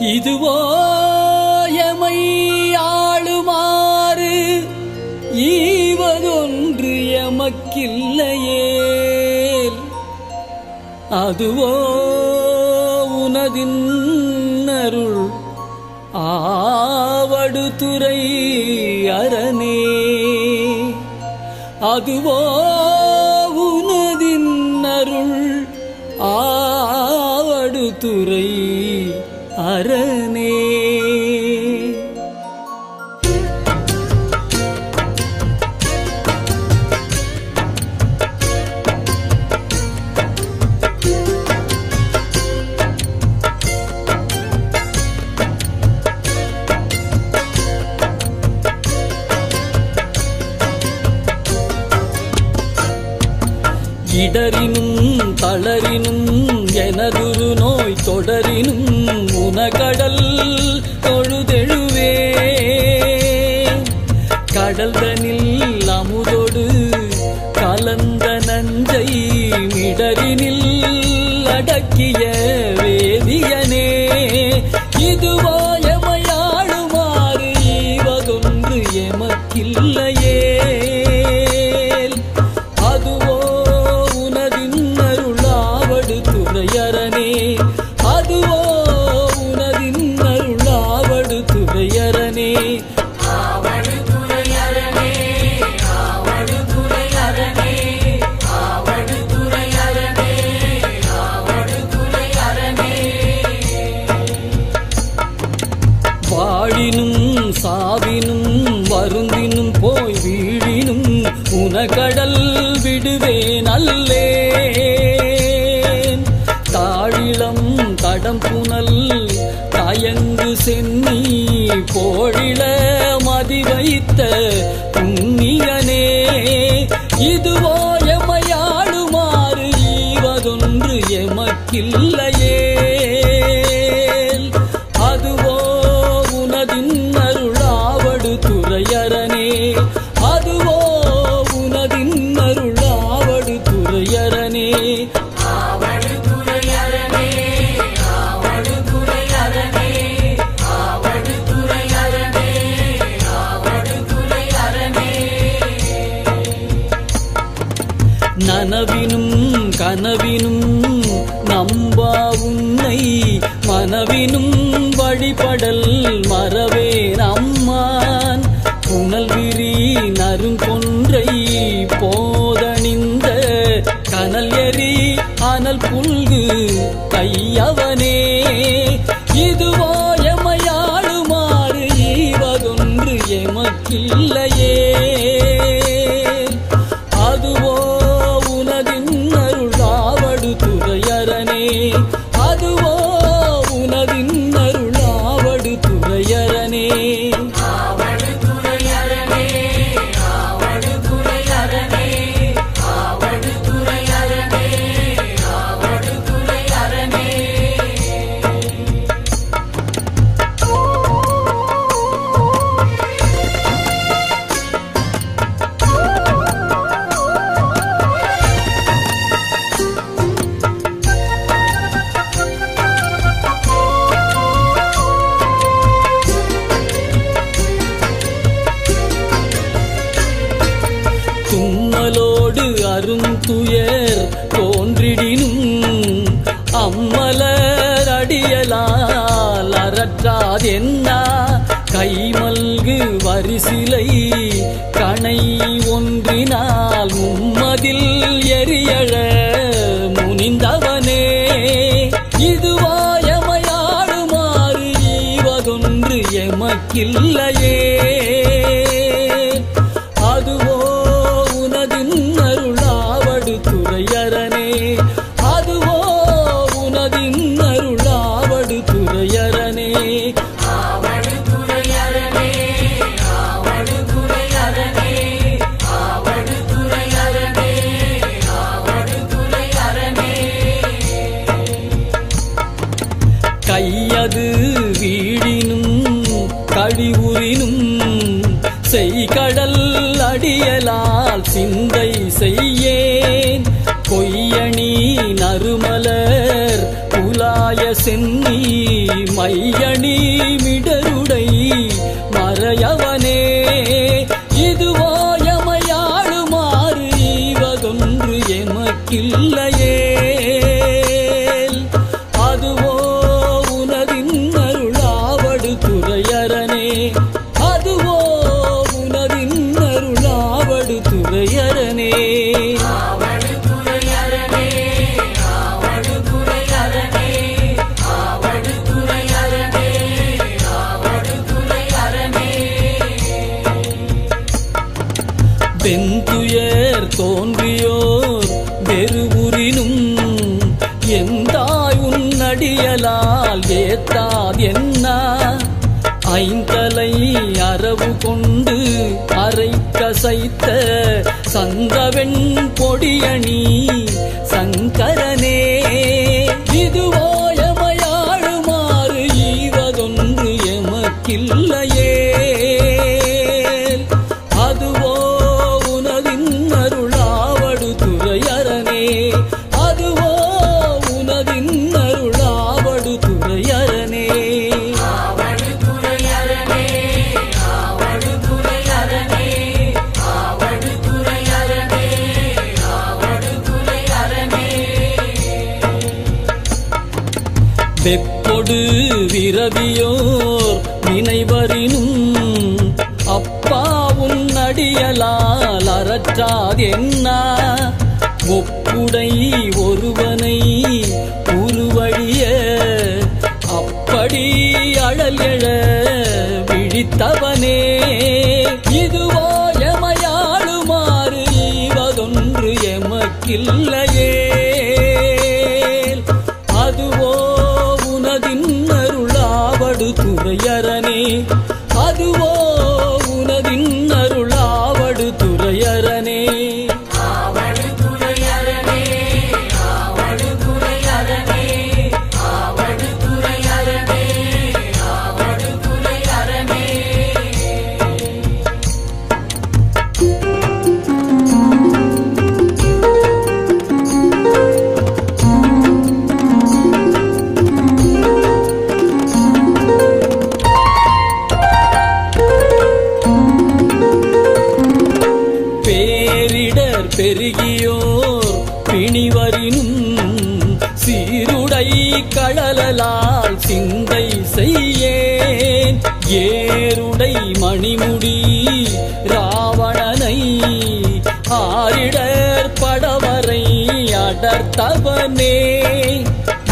இதுவோ எமை ஆளுமாறு? ஈவதொன்று எமக்கில்லையே அதுவோ உனதின் அருள் ஆவடுதுறை அரணே. அதுவோ இடரினும் தளரினும் எனதுரு நோய் தொடரினும் உனகடல் தொழுதெழுவே. கடல்தனில் அமுதொடு கலந்த நஞ்சை மிடரினில் அடக்கிய வேதியனே இதுவோ வைத்த புண்ணியனே இதுவோ எமையாடுமாறு ஈவதொன்று எமக்கில்லையே நனவினும் கனவினும் நம்பா உன்னை மனவினும் வழிபடல் மறவே நம்மான். புனல் விரி நறுங்கொன்றை போதணிந்த கனல் எரி அனல் புல்கு கையவனே. இது தும்மலோடு தோன்றிடினும் அம்மலர் அடியலால் அறற்றாதென்னா கைமல்கு வரிசிலை கணை ஒன்றினால் உம்மதில் எரியழ முனிந்தவனே. இதுவாயமையாடுமாறு ஈவதொன்று எமக்கில்லை. செய்யேன். கொய்யணி நறுமலர் புலாய சென்னி மையணி மிடர் வெந்துயர் தோன்றியோர் வெறுவுரினும் எந்தாய் உன்னடியலால் ஏத்தாத் என்ன? ஐந்தலை அரவு கொண்டு அரை கசைத்த சந்தவெண் பொடியணி சங்கர வெப்பொடு விரவியோர் நினைவரினும் அப்பாவும் அடியலால் அறற்றாதென்ன? ஒப்புடை ஒருவனை உருவழிய அப்படி அழல் எழ விழித்தவனே. இதுவோ எமையாளுமாறு ஈவதொன்று எமக்கில்லை. mim. சீருடை கடலால் சிந்தை செய்யேன். ஏருடை மணிமுடி ராவணனை ஆரிடர் படவரை அடர்த்தவனே.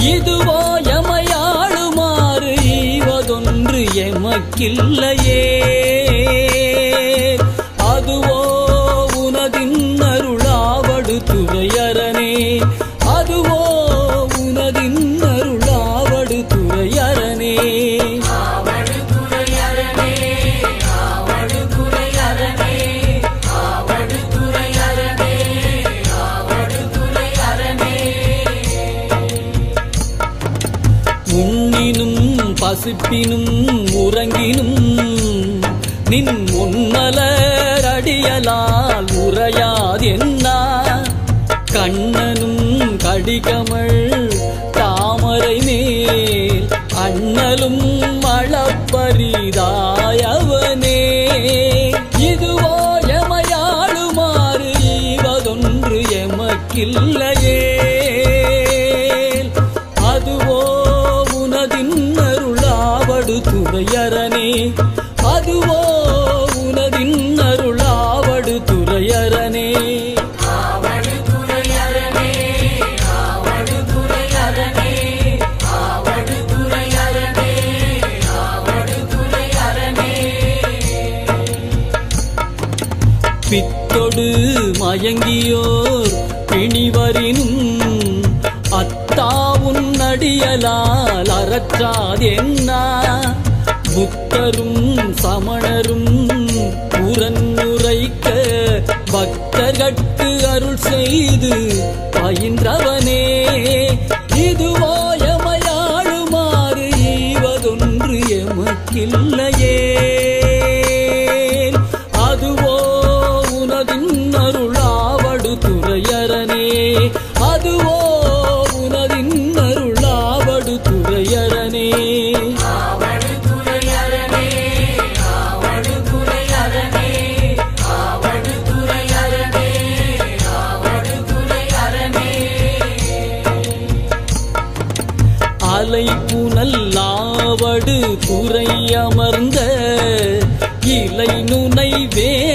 இதுவோ எமையாளுமாறு ஈவதொன்று எமக்கில்லையே. பசிப்பினும் உறங்கினும் நின் உன்மலர் அடியலால் உரையாதென்ன கண்ணனும் கடிகமள் தாமரை மேல் அண்ணலும் அடியலால் அறற்றாதென்னா புத்தரும் சமணரும் புறன்னுரைக்க பக்தர்கட்கு அருள் செய்து பயின்றவனே. இதுவோ எமையாளுமாறு ஈவதொன்று எமக்கில்லையே.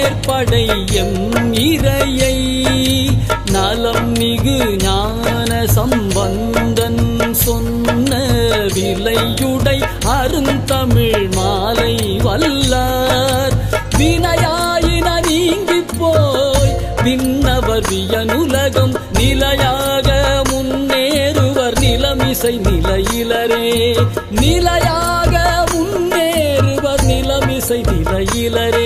வேற்படை எம் இறையை நலம் மிகு ஞான சம்பந்தன் சொன்ன விலையுடை அருந்தமிழ் மாலை வல்லார். வினையாயின நீங்கி போய் விண்ணவர் வியனுலகம் நிலையாக முன்னேறுவர் நிலமிசை நிலையிலரே. நிலையாக முன்னேறுவர் நிலமிசை நிலையிலரே.